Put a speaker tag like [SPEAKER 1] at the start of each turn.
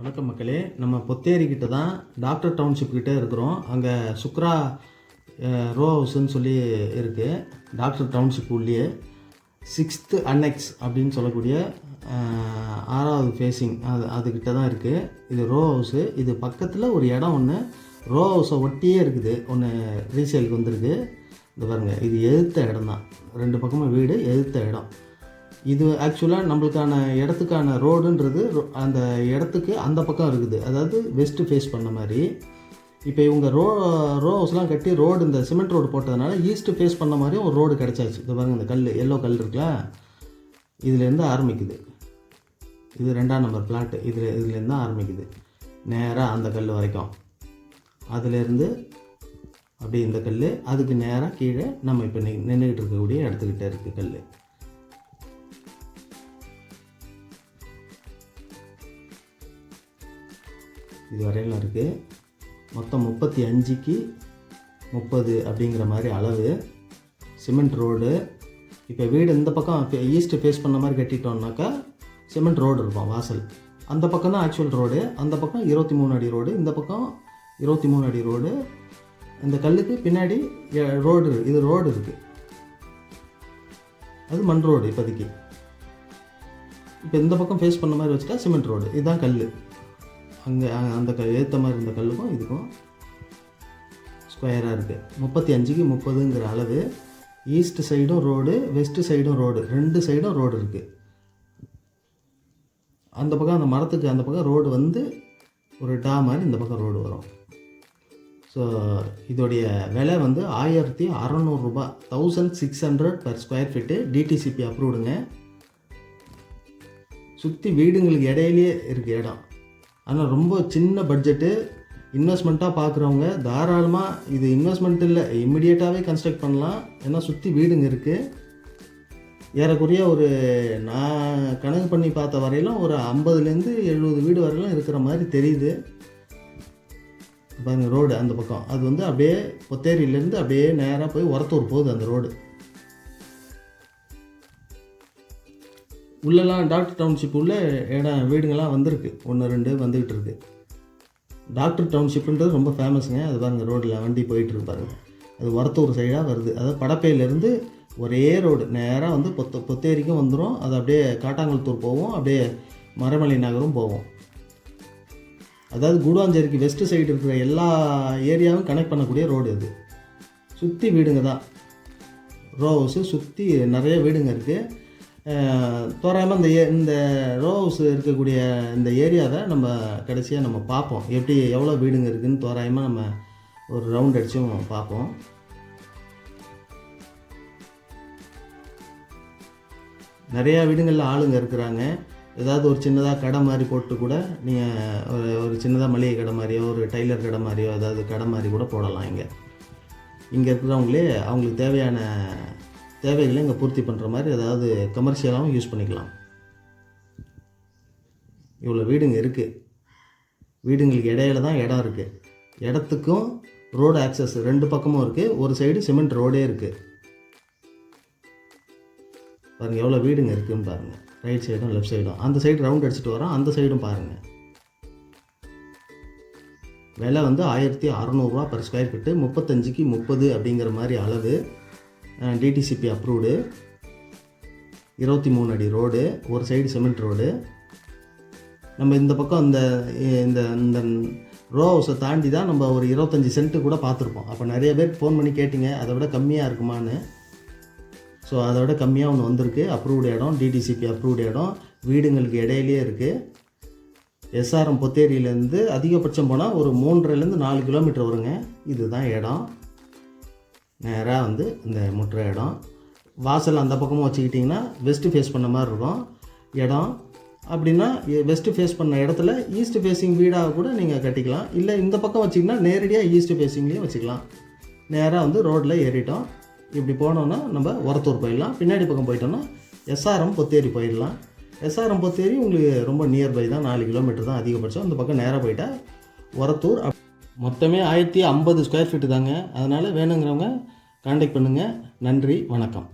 [SPEAKER 1] வணக்கம் மக்களே. நம்ம பொத்தேரி கிட்ட தான் டாக்டர் டவுன்ஷிப் கிட்டே இருக்கிறோம். அங்கே சுக்ரா ரோ ஹவுஸ்ன்னு சொல்லி இருக்குது டாக்டர் டவுன்ஷிப் உள்ளே சிக்ஸ்த்து அன்னெக்ஸ் அப்படின்னு சொல்லக்கூடிய ஆறாவது ஃபேஸிங் அது அதுக்கிட்ட தான் இருக்குது இது ரோ ஹவுஸு. இது பக்கத்தில் ஒரு இடம் ஒன்று ரோ ஹவுஸை ஒட்டியே இருக்குது. ஒன்று ரீசேலுக்கு வந்திருக்கு. இது பாருங்கள் இது எதிர்த்த இடம் தான் ரெண்டு பக்கமும் வீடு எதிர்த்த இடம். இது ஆக்சுவலாக நம்மளுக்கான இடத்துக்கான ரோடுன்றது அந்த இடத்துக்கு அந்த பக்கம் இருக்குது. அதாவது வெஸ்ட்டு ஃபேஸ் பண்ண மாதிரி. இப்போ இவங்க ரோ ரோ ஹவுஸ்லாம் கட்டி ரோடு இந்த சிமெண்ட் ரோடு போட்டதுனால ஈஸ்ட்டு ஃபேஸ் பண்ண மாதிரியும் ஒரு ரோடு கிடச்சாச்சு. இது பாருங்க இந்த கல் எல்லோ கல் இருக்குல்ல? இதுலேருந்து ஆரம்பிக்குது. இது ரெண்டாம் நம்பர் பிளாட்டு இதில் இதுலேருந்து தான் ஆரம்பிக்குது. நேராக அந்த கல் வரைக்கும். அதுலேருந்து அப்படியே இந்த கல் அதுக்கு நேராக கீழே நம்ம இப்போ நின்றுக்கிட்டு இருக்கக்கூடிய இடத்துக்கிட்ட இருக்குது கல். இது வரையிலும் இருக்குது மொத்தம் முப்பத்தி அஞ்சுக்கு முப்பது அப்படிங்கிற மாதிரி அளவு. Cement road. இப்போ வீடு இந்த பக்கம் ஈஸ்ட்டு ஃபேஸ் பண்ண மாதிரி கட்டிட்டோம்னாக்கா சிமெண்ட் ரோடு இருக்கும் வாசல். அந்த பக்கம் தான் ஆக்சுவல் ரோடு அந்த பக்கம் இருபத்தி மூணு அடி ரோடு இந்த பக்கம் இருபத்தி மூணு அடி ரோடு இந்த கல்லுக்கு பின்னாடி ரோடு இது ரோடு இருக்குது அது மண் ரோடு இப்போதைக்கு. இப்போ இந்த பக்கம் ஃபேஸ் பண்ண மாதிரி வச்சுட்டா சிமெண்ட் ரோடு இதுதான் கல் அங்கே அந்த கல் ஏற்ற மாதிரி இருந்த கல்லுக்கும் இதுக்கும் ஸ்கொயராக இருக்குது முப்பத்தி அஞ்சுக்கு முப்பதுங்கிற அளவு ஈஸ்ட் சைடும் ரோடு வெஸ்ட்டு சைடும் ரோடு ரெண்டு சைடும் ரோடு இருக்குது அந்த பக்கம் அந்த மரத்துக்கு அந்த பக்கம் ரோடு வந்து ஒரு டா மாதிரி இந்த பக்கம் ரோடு வரும். ஸோ இதோடைய விலை வந்து ஆயிரத்தி அறநூறுரூபா thousand six hundred per square feet DTCP அப்ரூவ்டுங்க சுற்றி வீடுங்களுக்கு இடையிலேயே இருக்குது இடம். ஆனால் ரொம்ப சின்ன பட்ஜெட்டு இன்வெஸ்ட்மெண்ட்டாக பார்க்குறவங்க தாராளமாக இது இன்வெஸ்ட்மெண்ட் இல்லை இம்மிடியேட்டாகவே கன்ஸ்ட்ரக்ட் பண்ணலாம். ஏன்னா சுற்றி வீடுங்க இருக்குது ஏறக்குறைய ஒரு நான் கணக்கு பண்ணி பார்த்த வரையிலும் ஒரு ஐம்பதுலேருந்து எழுபது வீடு வரையிலும் இருக்கிற மாதிரி தெரியுது. பாருங்கள் ரோடு அந்த பக்கம். அது வந்து அப்படியே பொத்தேரியிலேருந்து அப்படியே நேராக போய் உரத்தூர் போகுது அந்த ரோடு உள்ளெல்லாம் டாக்டர் டவுன்ஷிப் உள்ள இடம் வீடுங்கள்லாம் வந்திருக்கு. ஒன்று ரெண்டு வந்துக்கிட்டு இருக்கு. டாக்டர் டவுன்ஷிப்புன்றது ரொம்ப ஃபேமஸுங்க அது பாருங்கள் ரோட்டில் வண்டி போயிட்டு இருக்கு அது வரத்தூர் சைடாக வருது. அதாவது படப்பையிலேருந்து ஒரே ரோடு. நேராக வந்து பொத்த பொத்தேரிக்கும் வந்துடும் அது அப்படியே காட்டாங்குளத்தூர் போவோம். அப்படியே மரமலை நகரும் போவோம். அதாவது கூடுவாஞ்சேரிக்கு வெஸ்ட் சைடு இருக்கிற எல்லா ஏரியாவும் கனெக்ட் பண்ணக்கூடிய ரோடு அது சுற்றி வீடுங்க தான். ரோ ஹவுஸு சுற்றி நிறைய வீடுங்க இருக்குது தோராயமாக இந்த ஏ இந்த ரோ ஹவுஸ் இருக்கக்கூடிய இந்த ஏரியாவை நம்ம கடைசியாக நம்ம பார்ப்போம். எப்படி எவ்வளோ வீடுங்க இருக்குதுன்னு தோராயமாக நம்ம ஒரு ரவுண்ட் அடித்தும் பார்ப்போம். நிறையா வீடுங்களில் ஆளுங்க இருக்கிறாங்க. ஏதாவது ஒரு சின்னதாக கடை மாதிரி போட்டு கூட நீங்கள் ஒரு ஒரு சின்னதாக மளிகை கடை மாதிரியோ ஒரு டைலர் கடை மாதிரியோ ஏதாவது கடை மாதிரி கூட போடலாம் இங்கே. இங்கே இருக்கிறவங்களே அவங்களுக்கு தேவையான தேவைகளை இங்கே பூர்த்தி பண்ணுற மாதிரி ஏதாவது கமர்ஷியலாகவும் யூஸ் பண்ணிக்கலாம். இவ்வளோ வீடுங்க இருக்குது வீடுங்களுக்கு இடையில தான் இடம் இருக்குது இடத்துக்கும் ரோடு ஆக்சஸ் ரெண்டு பக்கமும் இருக்குது ஒரு சைடு சிமெண்ட் ரோடே இருக்குது பாருங்கள் எவ்வளோ வீடுங்க இருக்குதுன்னு பாருங்கள் ரைட் சைடும் லெஃப்ட் சைடும் அந்த சைடு ரவுண்ட் அடிச்சுட்டு வரோம் அந்த சைடும் பாருங்கள் விலை வந்து ஆயிரத்தி அறநூறுவா பர் ஸ்கொயர் ஃபீட்டு முப்பத்தஞ்சுக்கு முப்பது அப்படிங்கிற மாதிரி அளவு. டிடிசிபி அப்ரூவ்டு இருபத்தி மூணு அடி ரோடு ஒரு சைடு சிமெண்ட் ரோடு நம்ம இந்த பக்கம் இந்த இந்த இந்த ரோ ஹவுஸை தாண்டி தான் நம்ம ஒரு இருபத்தஞ்சி சென்ட்டு கூட பார்த்துருப்போம். அப்போ நிறைய பேர் ஃபோன் பண்ணி கேட்டிங்க அதை விட கம்மியாக இருக்குமான்னு. ஸோ அதை விட கம்மியாக ஒன்று வந்திருக்கு. அப்ரூவ்டு இடம் டிடிசிபி அப்ரூவ்டு இடம். வீடுங்களுக்கு இடையிலேயே இருக்குது எஸ்ஆர்எம் பொத்தேரியிலேருந்து அதிகபட்சம் போனால் ஒரு மூன்றரைலேருந்து நாலு கிலோமீட்டர் வருங்க. இதுதான் இடம். நேராக வந்து இந்த முட்டுற இடம். வாசல் அந்த பக்கமும் வச்சுக்கிட்டிங்கன்னா வெஸ்ட்டு ஃபேஸ் பண்ண மாதிரி இருக்கும். இடம். அப்படின்னா வெஸ்ட்டு ஃபேஸ் பண்ண இடத்துல ஈஸ்ட் ஃபேஸிங் வீடாக கூட நீங்கள் கட்டிக்கலாம். இல்லை இந்த பக்கம் வச்சிங்கன்னா நேரடியாக ஈஸ்ட் ஃபேஸிங்லேயும் வச்சுக்கலாம். நேராக வந்து ரோட்டில் ஏறிட்டோம். இப்படி போனோன்னா நம்ம உரத்தூர் போயிடலாம். பின்னாடி பக்கம் போயிட்டோம்னா எஸ்ஆர்எம் பொத்தேரி போயிடலாம். எஸ்ஆர்எம் பொத்தேரி உங்களுக்கு ரொம்ப நியர்பை தான். நாலு கிலோமீட்டர் தான் அதிகபட்சம். இந்த பக்கம் நேராக போயிட்டா உரத்தூர் அப்- மொத்தமே ஆயிரத்தி ஐம்பது ஸ்கொயர் ஃபீட்டு தாங்க. அதனால் வேணுங்கிறவங்க காண்டாக்ட் பண்ணுங்கள் நன்றி வணக்கம்.